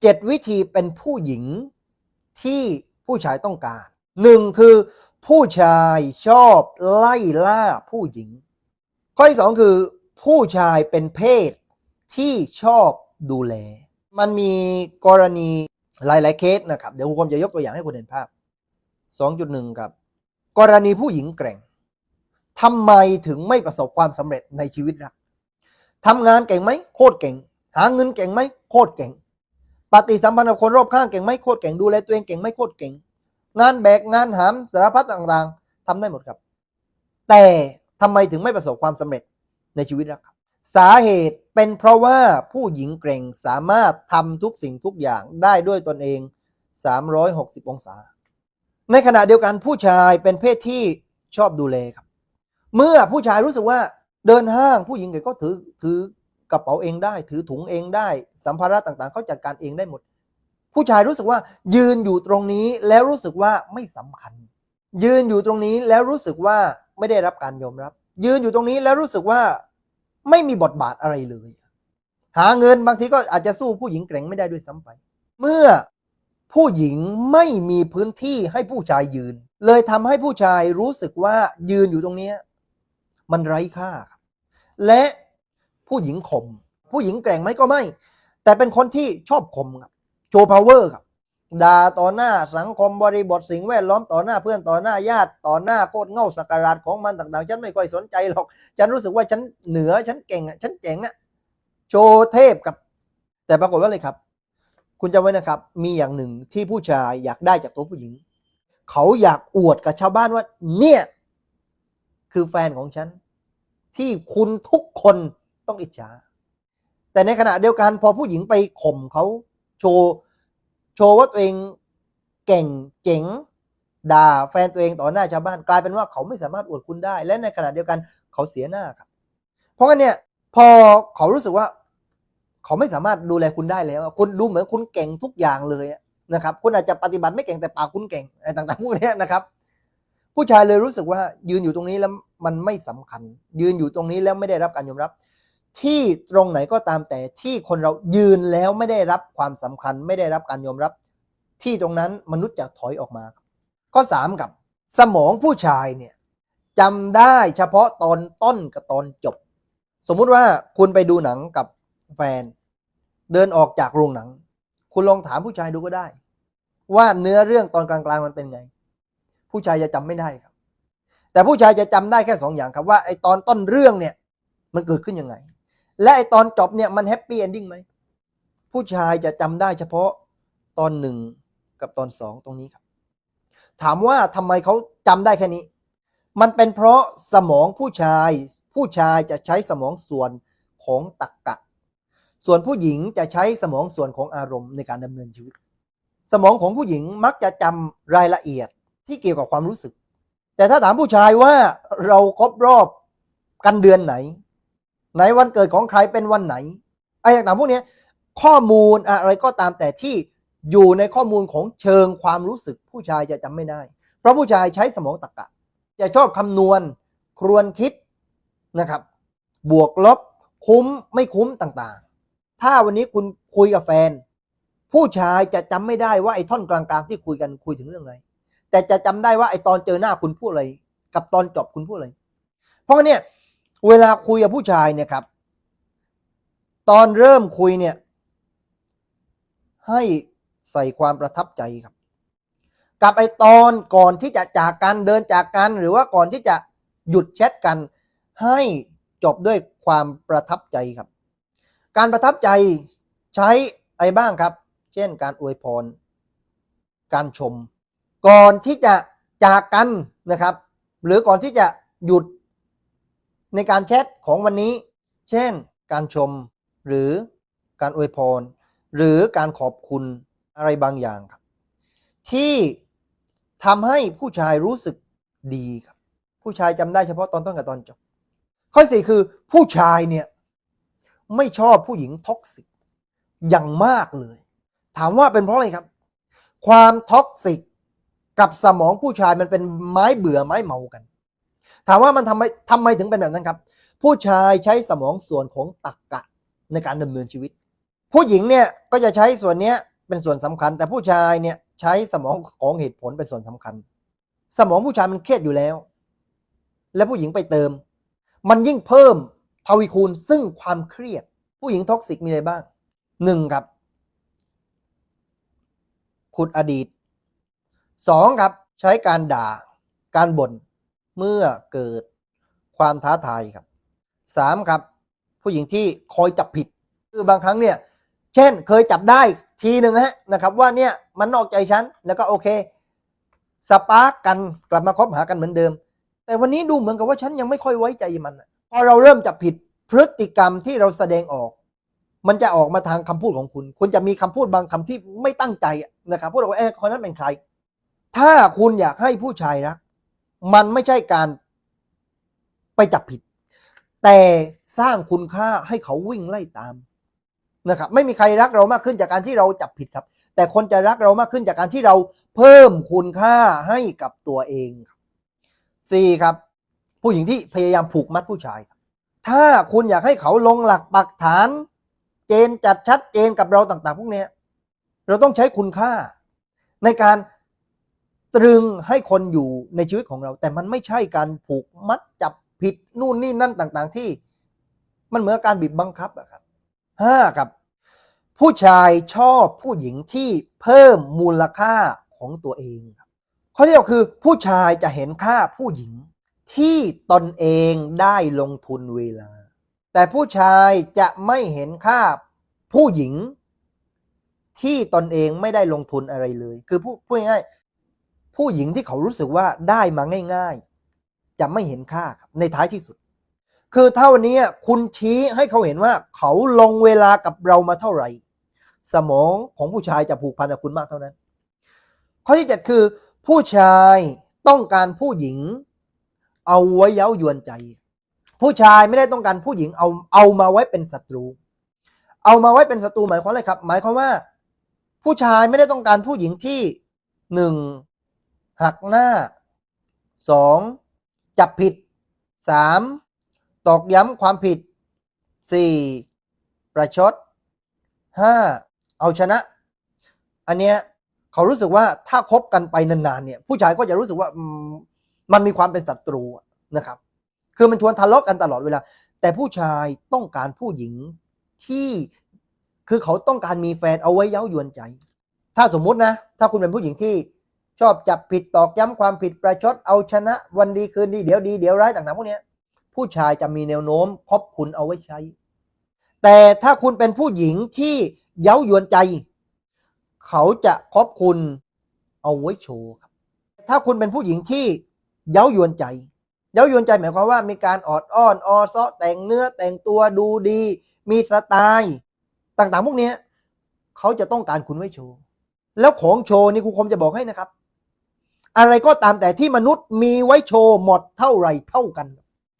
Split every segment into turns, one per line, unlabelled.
เจ็ดวิธีเป็นผู้หญิงที่ผู้ชายต้องการหนึ่งคือผู้ชายชอบไล่ล่าผู้หญิง ข้อที่สองคือ ผู้ชายเป็นเพศที่ชอบดูแล มันมีกรณีหลาย ๆ เคสนะครับ เดี๋ยวผมจะยกตัวอย่างให้คุณเห็นภาพ 2.1 ครับ กรณีผู้หญิงแกร่งทำไมถึงไม่ประสบความสำเร็จในชีวิตรักทำงานเก่งไหมโคตรเก่ง หาเงินเก่งไหมโคตรเก่ง ปฏิสัมพันธ์กับคนรอบข้างเก่งไหมโคตรเก่งดูแลตัวเองเก่งไหมโคตรเก่ง งานแบกงานหามสารพัดต่างๆทำได้หมดครับ แต่ทำไมถึงไม่ประสบความสำเร็จในชีวิตรักครับ สาเหตุเป็นเพราะว่าผู้หญิงเกรงสามารถทำทุกสิ่งทุกอย่างได้ด้วยตนเอง 360 องศา ในขณะเดียวกันผู้ชายเป็นเพศที่ชอบดูแลครับ เมื่อผู้ชายรู้สึกว่าเดินห้างผู้หญิงก็ถือถือ กระเป๋าเองได้ ถือถุงเองได้ สัมภาระต่างๆ เขาจัดการเองได้หมด ผู้ชายรู้สึกว่า ยืนอยู่ตรงนี้แล้วรู้สึกว่าไม่สำคัญ ยืนอยู่ตรงนี้แล้วรู้สึกว่าไม่ได้รับการยอมรับ ยืนอยู่ตรงนี้แล้วรู้สึกว่าไม่มีบทบาทอะไรเลย หาเงินบางทีก็อาจจะสู้ผู้หญิงแกร่งไม่ได้ด้วยซ้ำไป เมื่อผู้หญิงไม่มีพื้นที่ให้ผู้ชายยืน เลยทำให้ผู้ชายรู้สึกว่ายืนอยู่ตรงเนี้ มันไร้ค่า และ ผู้หญิงข่มผู้หญิงแกร่งไหมก็ไม่ แต่เป็นคนที่ชอบข่มครับโชว์พาวเวอร์ครับด่าต่อหน้าสังคมบริบทสิ่งแวดล้อมต่อหน้าเพื่อนต่อหน้าญาติต่อหน้าโคตรเง่าสักการะของมันต่างๆ ฉันไม่ค่อยสนใจหรอก ฉันรู้สึกว่าฉันเหนือฉันเก่งอะฉันเจ๋งอะโชว์เทพกับ แต่ปรากฏว่าเลยครับ คุณจำไว้นะครับ มีอย่างหนึ่งที่ผู้ชายอยากได้จากตัวผู้หญิง เขาอยากอวดกับชาวบ้านว่า เนี่ย คือแฟนของฉัน ที่คุณทุกคน ต้องอิจฉา แต่ในขณะเดียวกันพอผู้หญิงไปข่มเขาโชว์โชว์ว่าตัวเองเก่งเจ๋งด่าแฟนตัวเองต่อหน้าชาวบ้านกลายเป็นว่าเขาไม่สามารถอวดคุณได้ และในขณะเดียวกันเขาเสียหน้าครับ เพราะงั้นเนี่ยพอเขารู้สึกว่า เขาไม่สามารถดูแลคุณได้แล้วคุณดูเหมือนคุณเก่งทุกอย่างเลยนะครับ คุณอาจจะปฏิบัติไม่เก่งแต่ปากคุณเก่งอะไรต่างๆพวกนี้นะครับ ผู้ชายเลยรู้สึกว่ายืนอยู่ตรงนี้แล้วมันไม่สำคัญ ยืนอยู่ตรงนี้แล้วไม่ได้รับการยอมรับ ที่ตรงไหนก็ตามแต่ที่คนเรายืนแล้วไม่ได้รับความสำคัญ ไม่ได้รับการยอมรับ ที่ตรงนั้นมนุษย์จะถอยออกมา ข้อสามกับสมองผู้ชายเนี่ยจำได้เฉพาะตอนต้นกับตอนจบ สมมุติว่าคุณไปดูหนังกับแฟน เดินออกจากโรงหนัง คุณลองถามผู้ชายดูก็ได้ ว่าเนื้อเรื่องตอนกลางๆมันเป็นไง ผู้ชายจะจำไม่ได้ครับ แต่ผู้ชายจะจำได้แค่สองอย่างครับว่าไอตอนต้นเรื่องเนี่ยมันเกิดขึ้นยังไง และไอตอนจบเนี่ยมันแฮปปี้เอนดิ้งไหม ผู้ชายจะจำได้เฉพาะตอนหนึ่งกับตอนสองตรงนี้ครับ ถามว่าทำไมเขาจำได้แค่นี้ มันเป็นเพราะสมองผู้ชาย ผู้ชายจะใช้สมองส่วนของตรรกกะ ส่วนผู้หญิงจะใช้สมองส่วนของอารมณ์ในการดำเนินชีวิต สมองของผู้หญิงมักจะจำรายละเอียดที่เกี่ยวกับความรู้สึก แต่ถ้าถามผู้ชายว่าเราครบรอบกันเดือนไหน ไหนวันเกิดของใครเป็นวันไหนไอ้ต่างๆพวกนี้ข้อมูลอะไรก็ตามแต่ที่อยู่ในข้อมูลของเชิงความรู้สึกผู้ชายจะจำไม่ได้ เพราะผู้ชายใช้สมองตรรกะ จะชอบคำนวณครวนคิดนะครับ บวกลบคุ้มไม่คุ้มต่างๆ ถ้าวันนี้คุณคุยกับแฟน ผู้ชายจะจำไม่ได้ว่าไอ้ท่อนกลางๆ ที่คุยกันคุยถึงเรื่องอะไร แต่จะจำได้ว่าไอ้ตอนเจอหน้าคุณพูดอะไร กับตอนจบคุณพูดอะไร เพราะงั้นเนี่ย เวลาคุยกับผู้ชายเนี่ยครับ ตอนเริ่มคุยเนี่ย ให้ใส่ความประทับใจครับ กับไอตอนก่อนที่จะจากกันเดินจากกัน หรือว่าก่อนที่จะหยุดแชทกัน ให้จบด้วยความประทับใจครับ การประทับใจใช้อะไรบ้างครับ เช่นการอวยพร การชม ก่อนที่จะจากกันนะครับ หรือก่อนที่จะหยุด ในการแชทของวันนี้ เช่น การชมหรือการอวยพร หรือการขอบคุณอะไรบางอย่างครับ ที่ทำให้ผู้ชายรู้สึกดีครับ ผู้ชายจำได้เฉพาะตอนต้นกับตอนจบ ข้อสี่คือ ผู้ชายเนี่ยไม่ชอบผู้หญิงท็อกซิกอย่างมากเลย ถามว่าเป็นเพราะอะไรครับ ความท็อกซิกกับสมองผู้ชายมันเป็นไม้เบื่อไม้เมากัน ถามว่ามันทำไมทำไมถึงเป็นแบบนั้นครับ ผู้ชายใช้สมองส่วนของตรรกกะในการดำเนินชีวิต ผู้หญิงเนี่ยก็จะใช้ส่วนเนี้ยเป็นส่วนสำคัญ แต่ผู้ชายเนี่ยใช้สมองของเหตุผลเป็นส่วนสำคัญ สมองผู้ชายมันเครียดอยู่แล้ว และผู้หญิงไปเติม มันยิ่งเพิ่มทวีคูณซึ่งความเครียด ผู้หญิงท็อกซิกมีอะไรบ้างหนึ่งครับขุดอดีตสองครับใช้การด่าการบ่น เมื่อเกิดความท้าทายครับสามครับ ผู้หญิงที่คอยจับผิด คือบางครั้งเนี่ย เช่นเคยจับได้ทีหนึ่งนะฮะนะครับ ว่าเนี่ยมันนอกใจฉันแล้วก็โอเค สปาร์กกันกลับมาคบหากันเหมือนเดิม แต่วันนี้ดูเหมือนกับว่าฉันยังไม่ค่อยไว้ใจมันพอเราเริ่มจับผิดพฤติกรรมที่เราแสดงออก มันจะออกมาทางคำพูดของคุณ คุณจะมีคำพูดบางคำที่ไม่ตั้งใจนะครับพูดออกว่าเอ้คนนั้นเป็นใคร ถ้าคุณอยากให้ผู้ชายรัก มันไม่ใช่การไปจับผิด แต่สร้างคุณค่าให้เขาวิ่งไล่ตามนะครับไม่มีใครรักเรามากขึ้นจากการที่เราจับผิดครับ แต่คนจะรักเรามากขึ้นจากการที่เราเพิ่มคุณค่าให้กับตัวเองครับสี่ครับ ผู้หญิงที่พยายามผูกมัดผู้ชายถ้าคุณอยากให้เขาลงหลักปักฐาน เจนจัดชัดเจนกับเราต่าง ๆ พวกนี้เราต้องใช้คุณค่า ในการ ตรึงให้คนอยู่ในชีวิตของเรา แต่มันไม่ใช่การผูกมัดจับผิดนู่นนี่นั่นต่างๆ ที่มันเหมือนการบีบบังคับอะครับห้าครับ ผู้ชายชอบผู้หญิงที่เพิ่มมูลค่าของตัวเองครับข้อที่สองคือ ผู้ชายจะเห็นค่าผู้หญิงที่ตนเองได้ลงทุนเวลา แต่ผู้ชายจะไม่เห็นค่าผู้หญิงที่ตนเองไม่ได้ลงทุนอะไรเลย คือผู้พูดง่ายๆ ผู้หญิงที่เขารู้สึกว่าได้มาง่าย ๆ จะไม่เห็นค่าครับในท้ายที่สุด คือถ้าวันนี้คุณชี้ให้เขาเห็นว่าเขาลงเวลากับเรามาเท่าไหร่ สมองของผู้ชายจะผูกพันกับคุณมากเท่านั้น ข้อที่เจ็ดคือ ผู้ชายต้องการผู้หญิง เอาไว้เย้ายวนใจ ผู้ชายไม่ได้ต้องการผู้หญิงเอาเอามาไว้เป็นศัตรู เอามาไว้เป็นศัตรูหมายความอะไรครับ หมายความว่า ผู้ชายไม่ได้ต้องการผู้หญิงที่หนึ่ง หักหน้าสองจับผิดสามตอกย้ำความผิดสี่ประชดห้าเอาชนะ อันเนี้ยเขารู้สึกว่าถ้าคบกันไปนานๆเนี่ยผู้ชายก็จะรู้สึกว่ามันมีความเป็นศัตรูนะครับ คือมันชวนทะเลาะกันตลอดเวลา แต่ผู้ชายต้องการผู้หญิงที่คือเขาต้องการมีแฟนเอาไว้เย้ายวนใจ ถ้าสมมุตินะ ถ้าคุณเป็นผู้หญิงที่ ชอบจับผิดตอกย้ำความผิดประชดเอาชนะวันดีคืนดีเดี๋ยวดีเดี๋ยวร้ายต่างๆพวกนี้ผู้ชายจะมีแนวโน้มคบคุณเอาไว้ใช้ แต่ถ้าคุณเป็นผู้หญิงที่เย้ายวนใจ เขาจะคบคุณเอาไว้โชว์ครับ ถ้าคุณเป็นผู้หญิงที่เย้ายวนใจ เย้ายวนใจหมายความว่ามีการออดอ้อนออซ้อแต่งเนื้อแต่งตัวดูดี มีสไตล์ต่างๆ พวกนี้เขาจะต้องการคุณไว้โชว์ แล้วของโชว์นี่ครูคมจะบอกให้นะครับ อะไรก็ตามแต่ที่มนุษย์มีไว้โชว์หมดเท่าไรเท่ากัน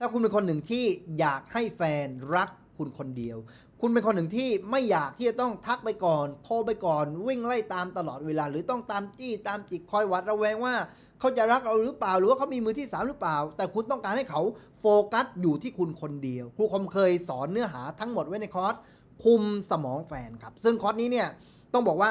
ถ้าคุณเป็นคนหนึ่งที่อยากให้แฟนรักคุณคนเดียว คุณเป็นคนหนึ่งที่ไม่อยากที่จะต้องทักไปก่อน โทรไปก่อน วิ่งไล่ตามตลอดเวลา หรือต้องตามจี้ตามจิกคอยหวัดระแวงว่า เขาจะรักเราหรือเปล่า หรือว่าเขามีมือที่สามหรือเปล่า แต่คุณต้องการให้เขาโฟกัสอยู่ที่คุณคนเดียว ครูคมเคยสอนเนื้อหาทั้งหมดไว้ในคอร์สคุมสมองแฟนครับ ซึ่งคอร์สนี้เนี่ยต้องบอกว่า